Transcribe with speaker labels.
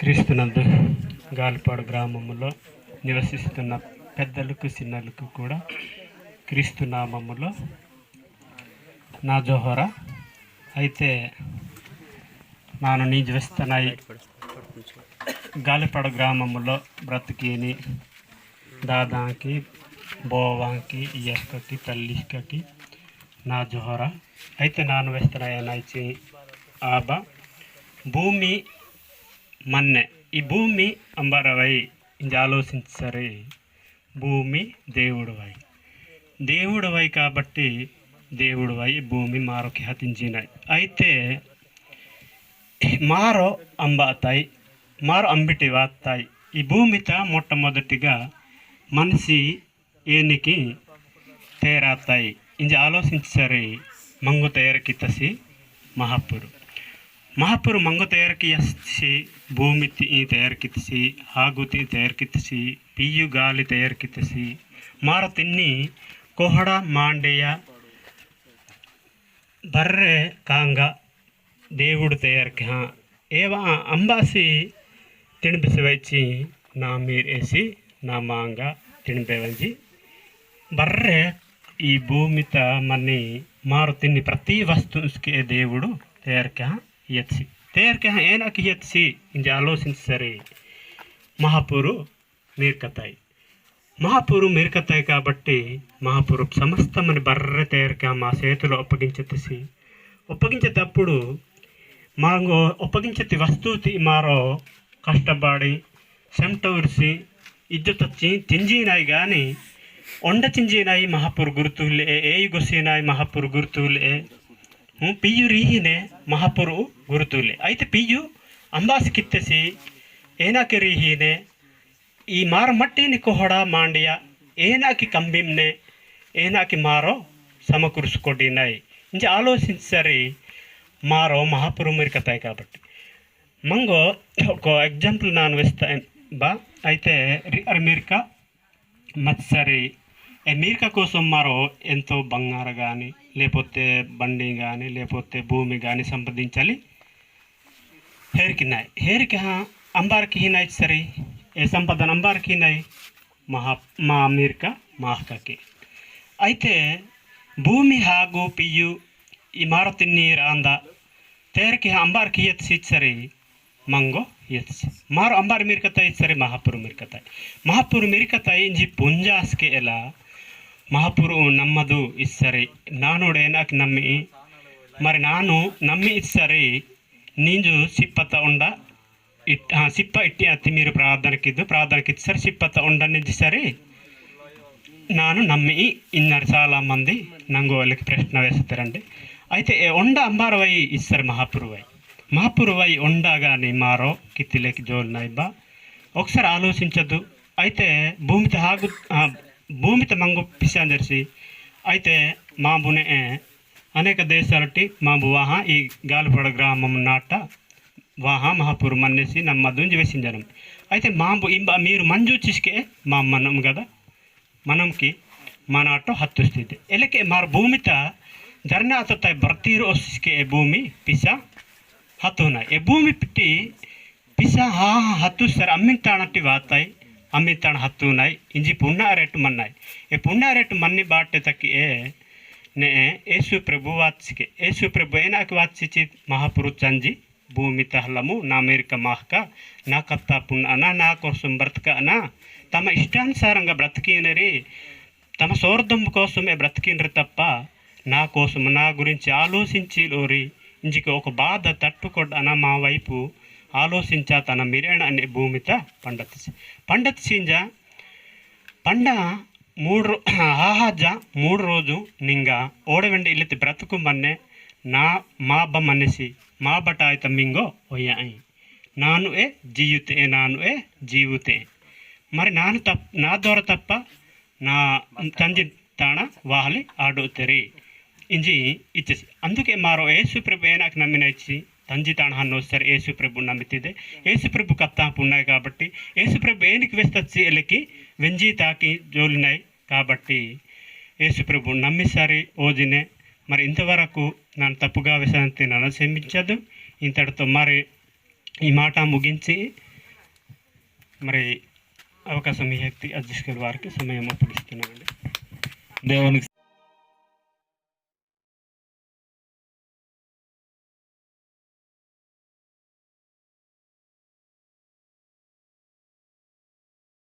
Speaker 1: క్రీస్తునందు గాలిపాడు గ్రామములో నివసిస్తున్న పెద్దలకు చిన్నలకు కూడా క్రీస్తు నామములో నా జోహరా. అయితే నాను నీ జీవిస్తున్నాయి గాలిపాడు గ్రామములో బ్రతికిని దాదాకి బోవాకి ఇయక్కకి తల్లికకి నా జోహరా. అయితే నాను వేస్తున్నాయి ఆబా. భూమి మన్నె. ఈ భూమి అంబరవై. ఇది ఆలోచించరే భూమి దేవుడువై. దేవుడవై కాబట్టి దేవుడువై భూమి మారోకి హతించినాయి అయితే మారో అంబాతాయి మారో అంబిటి వాత్తాయి ఈ భూమిత మొట్టమొదటిగా మనిషి ఏనికి తేరాతాయి ఇది ఆలోచించరే మంగు తయారకితసి మహాపురు. ಮಹಾಪುರು ಮಂಗ ತಯಾರಕಿಸಿ ಭೂಮಿ ತಿ ತಯಾರಕಿತ್ತಿಸಿ ಹಾಗೂ ತಿ ತಯಾರಕಿತ್ತಿಸಿ ಪಿಯು ಗಾಲಿ ತಯಾರಕಿತ್ತಿಸಿ ಮಾರ ತಿನ್ನಿ ಕೊಹಡ ಮಾಂಡೆಯ ಬರ್ರೆ ಕಾಂಗ దేవుడు తయారుకి ఏవా అంబాసి తినిపిసి వచ్చి నా మీరు వేసి నా మాంగ తినిపేవంచి బర్రె ఈ భూమిత మన్ని మారు తిని ప్రతి వస్తువుకి దేవుడు తయారుకి yatsi tayarkaha eenaka yatsi injaaloosin సరే మహాపూరు మీర్కతాయి మహాపూరు మీర్కతాయి కాబట్టి మహాపూరు సమస్తమని బర్ర తయారుగా మా చేతిలో అప్పగించేసి ఒప్పగించేటప్పుడు మా ఒప్పగించేది వస్తువు మారో కష్టపడి చెమట ఉరిసి ఇజ్జతొచ్చి తింజినాయి కానీ వండ చింజినాయి మహాపురు గుర్తులే ఏ గొసినాయి మహాపూర్ గుర్తులే ಹ್ಞೂ ಪಿಯು ರೀಹಿನೆ ಮಹಾಪುರು ಗುರುತುಲೆ అయితే పియ్యు అంబాసి కిత్తెసి ఏనాకి రీహినే ఈ మార మట్టిని కొహడ మాండియ ఏనాకి కంబింనే ఏనాకి మారో సమకూర్చుకొడినాయి ఇంచి ఆలోచించరి మారో మహాపురు మెరికతాయి కాబట్టి మంగో ఒక ఎగ్జాంపుల్ నాను వేస్తా బా అయితే అమెరికా మత్సరి అమెరికా కోసం మరో ఎంతో బంగారు కానీ लेते बी लेते भूमि यानी संप्रदी हेर कि हेर कि अंबार की हिनाई सर यह संपदन अंबार की हिनाई महा अमीर का महक के अते भूमि आगू पियु इमारती तेर कि अंबार की यीचर मंगो ये मार अंबार मीरकता सर महापुर मीरकता महापुर मीरकता के पुंजास्केला మహాపురు నమ్మదు ఇస్సరి. నానుడే నాకు నమ్మి మరి నాను నమ్మి ఇస్సరి. నీంజు సిప్పత ఉండ ఇట్ సిప్ప ఇట్టి అత్తి మీరు ప్రార్థనకి ఇద్దు ప్రార్థనకి ఇస్తారు సిప్పత ఉండనిది సరే నాను నమ్మి ఇన్నర చాలా మంది నంగోళ్ళకి ప్రశ్న వేస్తారండి. అయితే ఉండ అంబారవై ఇస్తారు మహాపురువై. మహాపురువై ఉండగాని మారో కిత్తిలేకి జోలు నైబా ఒకసారి ఆలోచించద్దు. అయితే భూమి తాగు ఆ, భూమితో మంగు పిసాందర్సి అయితే మా బునే అనేక దేశాలటి మా వాహ ఈ గాలిపడ గ్రామం నాట వాహ మహాపురు మన్నేసి ನಮ್ಮ ದುಂಜಿ వేసింజనం అయితే మాంబు ఇంబ మీరు మంజు చిస్కే మా మనం కదా ಮನಂಕಿ ಮನಾಟು ಹತ್ತುಸ್ತಿದ್ದೆ ಎಲಕ್ಕೆ ಮಾರ ಭೂಮಿತ ಜರ್ನ ಹತ್ತುತ್ತಾಯಿ ಬರ್ತೀರೋ ಒಸ್ಕೆ ಎ ಭೂಮಿ ಪಿಸ ಹತ್ತುನ ಎ ಭೂಮಿ ಪಿಟ್ಟಿ ಪಿಸ ಹಾ ಹತ್ತು ಸರ್ ಅಮ್ಮಿನ ತಾಣಟ್ಟಿ ವಾತಾಯಿ ಅಮ್ಮಿನ ತಾಣ ಹತ್ತುನಾಯ್ ಇಂಜಿ ಪುಣ್ಣಾರೆಟ್ಟು ಮನ್ನಾಯ್ ಎ ಪುಣ್ಣಾರೆಟ್ಟು ಮನ್ನಿ ಬಾಟೆ ತಕ್ಕಿ ಎ ನೆ ಏಸು ಪ್ರಭು ವಾತ್ಸಿಕೆ ಏಸು ಪ್ರಭು ಏನಾಕಿ ವಾತ್ಸಿಚಿ ಮಹಾಪುರು ಚಂಜಿ భూమి తహలము నా మేరిక మాహక నా కత్తా పున్న నా కోసం బ్రతక అనా తమ ఇష్టానుసారంగా బ్రతికినరి తమ స్వార్థం కోసమే బ్రతికినరి తప్ప నా కోసం నా గురించి ఆలోచించి లోరి ఇంజికి ఒక బాధ తట్టుకొడ్డన మా వైపు ఆలోచించ తన మిరేణ అనే భూమిత పండత్ పండత్ సింజ పండ మూడు రో ఆహాజ మూడు రోజు నింగ ఓడవెండి ఇల్లితి బ్రతుకు మన్నే నా మా బ మనిషి మా బటాయిత మింగో ఒయ్యాయి నాను ఏ జీయుతే నాను ఏ జీవుతే మరి నాను తప్ నా ద్వారా తప్ప నా తంజి తాణ వాహలి ఆడుతరి. ఇంజి ఇచ్చేసి అందుకే మారో ఏ ప్రభు ఏనాకు నమ్మిన ఇచ్చి తంజి తాణ హన్ను వస్తారు యేసు ప్రభు నమ్మితిದೆ ఉన్నాయి కాబట్టి ఏసుప్రభు ఏనికి వేస్తచ్చి ఎలికి వెంజి తాకి జోలినాయి కాబట్టి ఏసుప్రభు నమ్మిసారి ఓజినే మరి ఇంతవరకు నన్ను తప్పుగా వేసానంతే నన్ను క్షమించదు. ఇంతటితో మరి ఈ మాట ముగించి మరి అవకాశం ఈ వ్యక్తి అధ్యక్షుల వారికి సమయం అప్పగిస్తున్నామండి
Speaker 2: దేవునికి